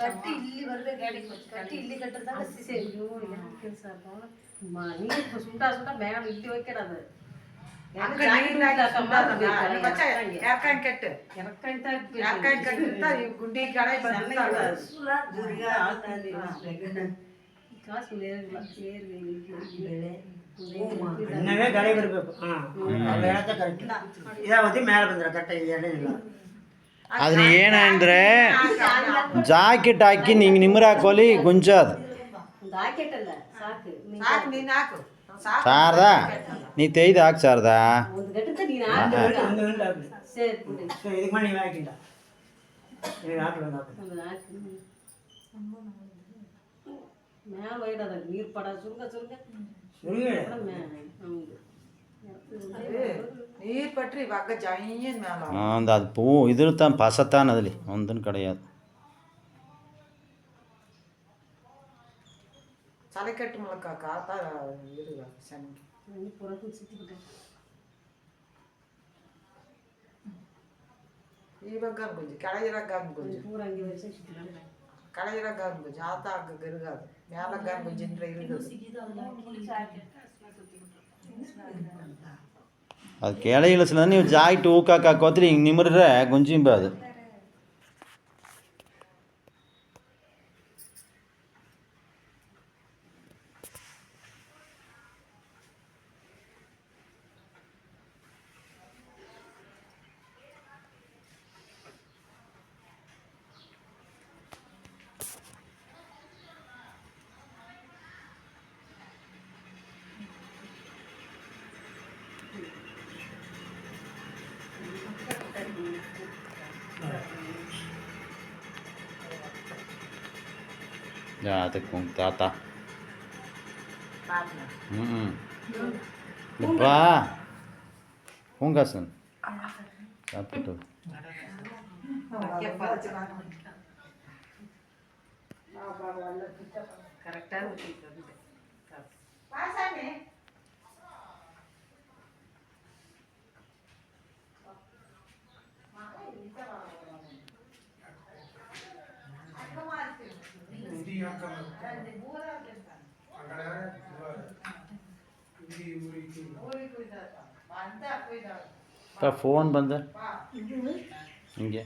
ಕಟ್ಟಿ ಇಲ್ಲಿ ಬರ್ಬೇಕು ಕಟ್ಟಿ ಇಲ್ಲಿ ಕಟ್ಟಿದಾಗ ಸಿಸೆ ಅಯ್ಯೋ ಏನು ಕೆಲಸ ನೀರು ಸುಂಟ ಸುಂಟ ಬೇಡ ಇಲ್ಲಿ ಹೋಯ್ಕಡದು ಗುಂಡಿ ಕಡೆ ಕಾಸು ಬೇರೆ ಗಾಳಿ ಬರಬೇಕು ಹಾಂ ಕರೆಕ್ಟ್ ಇದಾವತಿ ಮೇಲೆ ಬಂದ್ರೆ ಕರೆಕ್ಟ್ ಏನಿಲ್ಲ ಅದನ್ನ ಏನಂದರೆ ಜಾಕೆಟ್ ಹಾಕಿ ನಿಂಗೆ ನಿಮ್ರ ಹಾಕೋಲಿ ಗುಂಜೋದು ಶಾರದಾ ನೀ ತೆಯ್ದು ಹಾಕಿ ಶಾರದಾ ನೀರು ಪಡ ಸುರ್ಗ ಸುರ್ಗ பற்றி வக்க ஜாயின் மேலே அந்த அது பூ இதில் தான் பசத்தான் அதுலே கிடையாது தலைக்கட்டு மிளக்கா காத்தா இருக்காது கொஞ்சம் கலையிறக்காரம் கொஞ்சம் கலையிறக்காரம் கொஞ்சம் ஆத்தா அங்க இருக்காது வேலைக்காரம் கொஞ்சம் அது கேளையில் சில தண்ணி ஜாய்ட்டு ஊக்காக்கா இங்கே நிமிடுற கொஞ்சம் போகாது Dati kong tata. Mm -mm. Diba? Hungasan. Sabi to. కరెక్టా ಫೋನ್ ಬಂದ ಹಿಂಗೆ